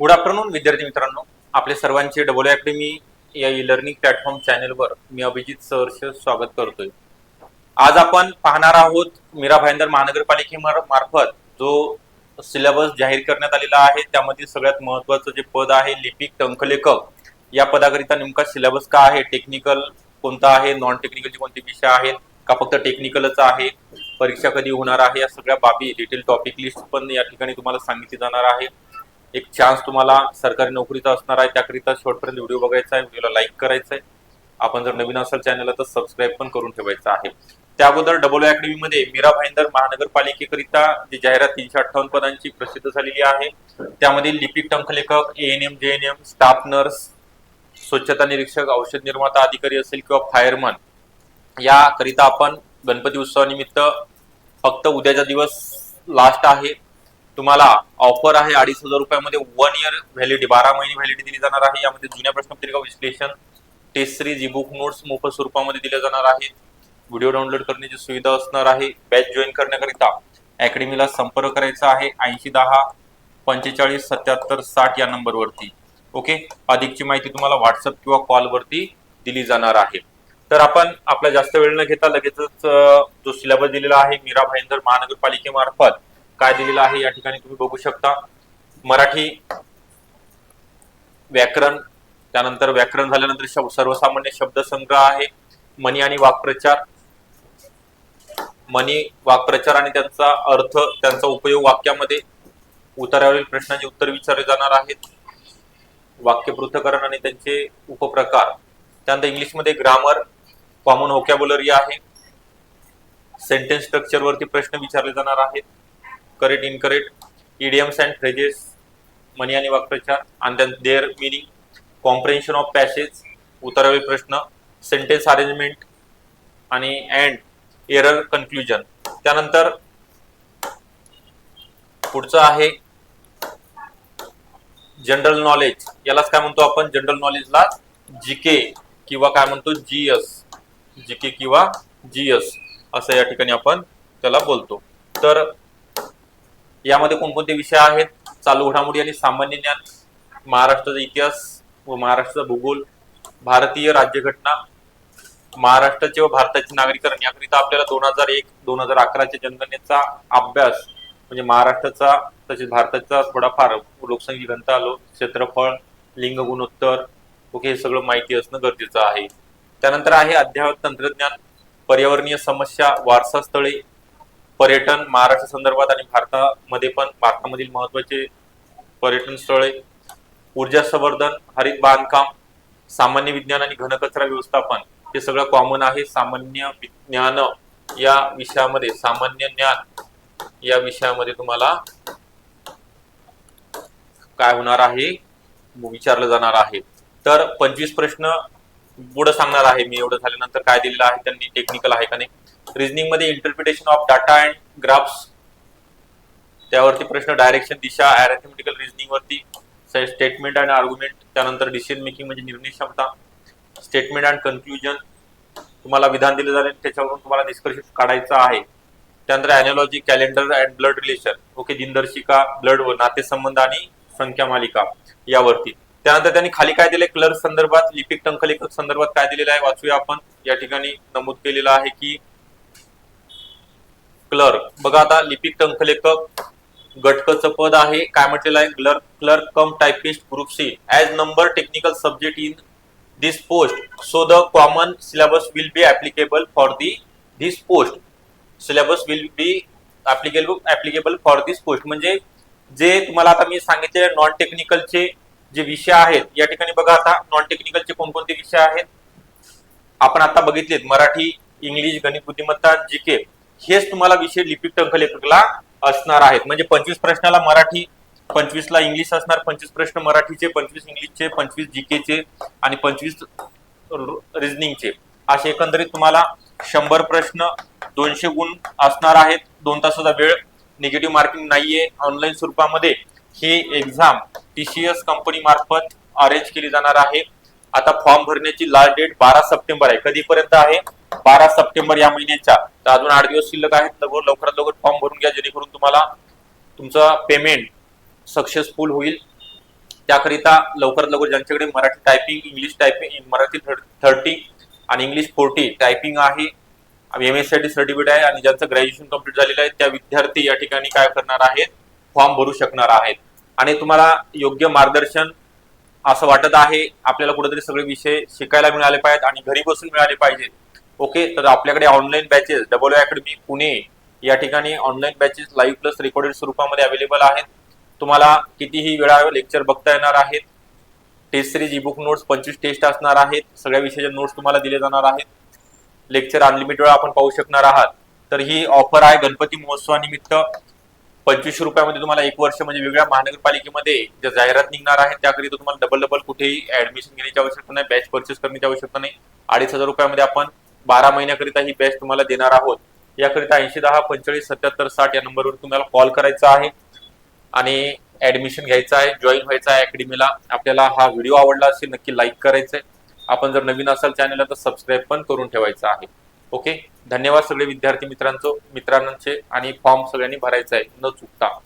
Good afternoon विद्यार्थी मित्रांनो. आपले सर्वांचे डबल अकॅडमी या ई लर्निंग प्लॅटफॉर्म चॅनेलवर मी अभिजित सहर्ष स्वागत करतोय. आज आपण पाहणार आहोत मीरा भाईंदर महानगरपालिकेमार्फत जो सिलेबस जाहीर करण्यात आलेला आहे त्यामधील सगळ्यात महत्वाचं जे पद आहे लिपिक टंकलेखक. या पदाकरिता नेमका सिलेबस का आहे टेक्निकल कोणता आहे नॉन टेक्निकलचे कोणते विषय आहेत का फक्त टेक्निकलच आहे परीक्षा कधी होणार आहे या सगळ्या बाबी डिटेल टॉपिक लिस्ट पण या ठिकाणी तुम्हाला सांगितली जाणार आहे. एक चान्स तुम्हाला सरकारी नोकरीचा असणार आहे त्याकरिता शेवटपर्यंत व्हिडिओ बघायचा आहे व्हिडिओला लाईक करायचा आहे. आपण जर नवीन असाल चॅनलला तर सबस्क्राईब पण करून ठेवायचं आहे. त्या अगोदर डबल अकॅडमी मध्ये मीरा भाईंदर महानगरपालिकेकरिता जी जाहिरात तीनशे अठ्ठावन्न पदांची प्रसिद्ध झालेली आहे त्यामध्ये लिपिक टंकलेखक A N M J N M staff nurse स्वच्छता निरीक्षक औषध निर्माता अधिकारी असेल किंवा फायरमन याकरिता आपण गणपती उत्सवानिमित्त फक्त उद्याचा दिवस लास्ट आहे. तुम्हाला ऑफर आहे अडीच हजार रुपयामध्ये वन इयर व्हॅलिडिटी बारा महिने व्हॅलिडिटी दिली जाणार आहे. यामध्ये जुन्या प्रश्नपत्रिका विश्लेषण टेस्ट सिरीज बुक नोट्स मोफत स्वरूपामध्ये दिल्या जाणार आहेत. व्हिडिओ डाउनलोड करण्याची सुविधा असणार आहे. बॅच जॉईन करण्याकरिता अकॅडमीला संपर्क करायचा आहे. ऐंशी दहा पंचेचाळीस सत्याहत्तर साठ या नंबरवरती. ओके अधिकची माहिती तुम्हाला व्हॉट्सअप किंवा कॉलवरती दिली जाणार आहे. तर आपण आपला जास्त वेळ न घेता लगेचच जो सिलेबस दिलेला आहे मीरा भाईंदर महानगरपालिकेमार्फत काय दिलेलं आहे या ठिकाणी तुम्ही बघू शकता. मराठी व्याकरण त्यानंतर व्याकरण झाल्यानंतर शब- सर्वसामान्य शब्दसंग्रह आहे. मनी आणि वाक्प्रचार. मनी वाक्प्रचार आणि त्यांचा अर्थ त्यांचा उपयोग वाक्यामध्ये उतारावरील प्रश्नांचे उत्तर विचारले जाणार आहेत. वाक्य पृथकरण आणि त्यांचे उपप्रकार. त्यानंतर इंग्लिशमध्ये ग्रामर कॉमन होकॅबुलरी आहे. सेंटेन्स स्ट्रक्चरवरती प्रश्न विचारले जाणार आहेत. Correct incorrect idioms and phrases मनी आणि वाक्प्रचार आणि there meaning comprehension of passage उतरावे प्रश्न सेंटेन्स अरेंजमेंट आणि अँड एरर कन्क्लुजन त्यानंतर पुढचं आहे जनरल नॉलेज यालाच काय म्हणतो आपण जनरल नॉलेजला जी के किंवा काय म्हणतो जीएस जीके किंवा जीएस असं या ठिकाणी आपण त्याला बोलतो तर यामध्ये कोणकोणते विषय आहेत? चालू घडामोडी आणि सामान्य ज्ञान महाराष्ट्राचा इतिहास व महाराष्ट्राचा भूगोल भारतीय राज्यघटना महाराष्ट्राचे व भारताचे नागरीकरण याकरिता आपल्याला दोन हजार एक दोन हजार अकराच्या जनगणनेचा अभ्यास म्हणजे महाराष्ट्राचा तसेच भारताचा थोडाफार लोकसंख्या घनता आलो क्षेत्रफळ लिंग गुणोत्तर ओके हे सगळं माहिती असणं गरजेचं आहे. त्यानंतर आहे अध्यावत तंत्रज्ञान पर्यावरणीय समस्या वारसास्थळे पर्यटन महाराष्ट्र संदर्भात आणि भारतामध्ये पण भारतामधील महत्त्वाचे पर्यटन स्थळे ऊर्जा संवर्धन हरित बांधकाम सामान्य विज्ञान आणि घनकचरा व्यवस्थापन हे सगळं कॉमन आहे. सामान्य विज्ञान या विषयामध्ये सामान्य ज्ञान या विषयामध्ये तुम्हाला काय होणार आहे? विचारलं जाणार आहे. तर पंचवीस प्रश्न पुढे सांगणार आहे मी एवढं झाल्यानंतर काय दिलेलं आहे त्यांनी टेक्निकल आहे का नाही. रिझनिंगमध्ये interpretation of data and graphs त्यावरती प्रश्न डायरेक्शन दिशा अॅरेथमेटिकल रिझनिंग वरती स्टेटमेंट अँड आर्ग्युमेंट त्यानंतर डिसिजन मेकिंग म्हणजे निर्णय क्षमता स्टेटमेंट अँड कन्क्लुजन तुम्हाला विधान दिलं जाईल त्याच्यावरून तुम्हाला निष्कर्ष काढायचा आहे. त्यानंतर analogy calendar and blood relation okay दिनदर्शिका ब्लड व नातेसंबंध आणि संख्या मालिका यावरती. त्यानंतर त्यांनी खाली काय दिलंय? क्लर्क संदर्भात लिपिक टंकलेखक संदर्भात काय दिलेलं आहे? वाचूया आपण. या ठिकाणी नमूद केलेलं आहे की क्लर्क बघा आता लिपिक टंकलेखक गटकचं पद आहे. काय म्हटलेलं आहे? Clerk clerk cum typist group C as number technical subject in this post so the common syllabus will be applicable for the this post syllabus will be applicable applicable for this post म्हणजे जे तुम्हाला आता मी सांगितले non टेक्निकलचे जे विषय आहेत या ठिकाणी बघा आता नॉन टेक्निकलचे कोणकोणते विषय आहेत. आपण आता बघितलेत मराठी इंग्लिश गणित बुद्धिमत्ता जीके हेच तुम्हाला विषय लिपिक टंकलेखकला असणार आहेत. म्हणजे पंचवीस प्रश्नाला मराठी पंचवीसला इंग्लिश असणार पंचवीस प्रश्न मराठीचे पंचवीस इंग्लिशचे पंचवीस जीकेचे आणि पंचवीस रिझनिंगचे असे एकंदरीत तुम्हाला शंभर प्रश्न दोनशे गुण असणार आहेत. दोन तासाचा वेळ निगेटिव्ह मार्किंग नाहीये. ऑनलाईन स्वरूपामध्ये ही एक्झाम टीसीएस कंपनी मार्फत अरेंज केली जाणार आहे. आता फॉर्म भरण्याची लास्ट डेट बारा सप्टेंबर आहे. कधीपर्यंत आहे? बारा सप्टेंबर या महिन्याच्या. तर अजून आठ दिवस शिल्लक आहेत. लवकर लवकरात लवकर फॉर्म भरून घ्या जेणेकरून तुम्हाला तुमचं पेमेंट सक्सेसफुल होईल. त्याकरिता लवकरात लवकर ज्यांच्याकडे Marathi typing English typing Marathi thirty आणि इंग्लिश फोर्टी टायपिंग आहे एम एस सी सर्टिफिकेट आहे आणि ज्यांचं ग्रॅज्युएशन कंप्लीट झालेलं आहे त्या विद्यार्थी या ठिकाणी काय करणार आहेत? फॉर्म भरू शकणार आहेत. आणि तुम्हाला योग्य मार्गदर्शन असं वाटत आहे आपल्याला कुठेतरी सगळे विषय शिकायला मिळाले पाहिजेत आणि घरी बसून मिळाले पाहिजेत. ओके तर आपल्याकडे online batches double academy Pune या ठिकाणी online batches live plus recorded स्वरूपामध्ये अवेलेबल आहेत. तुम्हाला कितीही वेळा लेक्चर बघता येणार आहेत. टेस्ट सिरीज बुक नोट्स पंचवीस टेस्ट असणार आहेत. सगळ्या विषयाचे नोट्स तुम्हाला दिले जाणार आहेत. लेक्चर अनलिमिटेड आपण पाहू शकणार आहात. तर ही ऑफर आहे गणपती महोत्सवानिमित्त. पंचवीसशे रुपयामध्ये तुम्हाला एक वर्ष म्हणजे वेगळ्या महानगरपालिकेमध्ये ज्या जाहिरात निघणार आहे त्याकरिता तुम्हाला डबल डबल कुठेही ऍडमिशन घेण्याची आवश्यकता नाही बॅच परचेस करण्याची आवश्यकता नाही. अडीच हजार रुपयामध्ये आपण बारा महिन्याकरिता ही बॅच तुम्हाला देणार आहोत. याकरिता ऐंशी दहा पंचेचाळीस सत्याहत्तर साठ या नंबरवर तुम्हाला कॉल करायचा आहे. आणि ऍडमिशन घ्यायचं आहे जॉईन व्हायचं आहे अकॅडमीला आपल्याला हा व्हिडिओ आवडला असेल नक्की लाईक करायचं आहे आपण जर नवीन असाल चॅनलला तर सबस्क्राईब पण करून ठेवायचं आहे. ओके? धन्यवाद सगळे विद्यार्थी मित्रांचो मित्रांचे आणि फॉर्म सगळ्यांनी भरायचा आहे. न चुकता.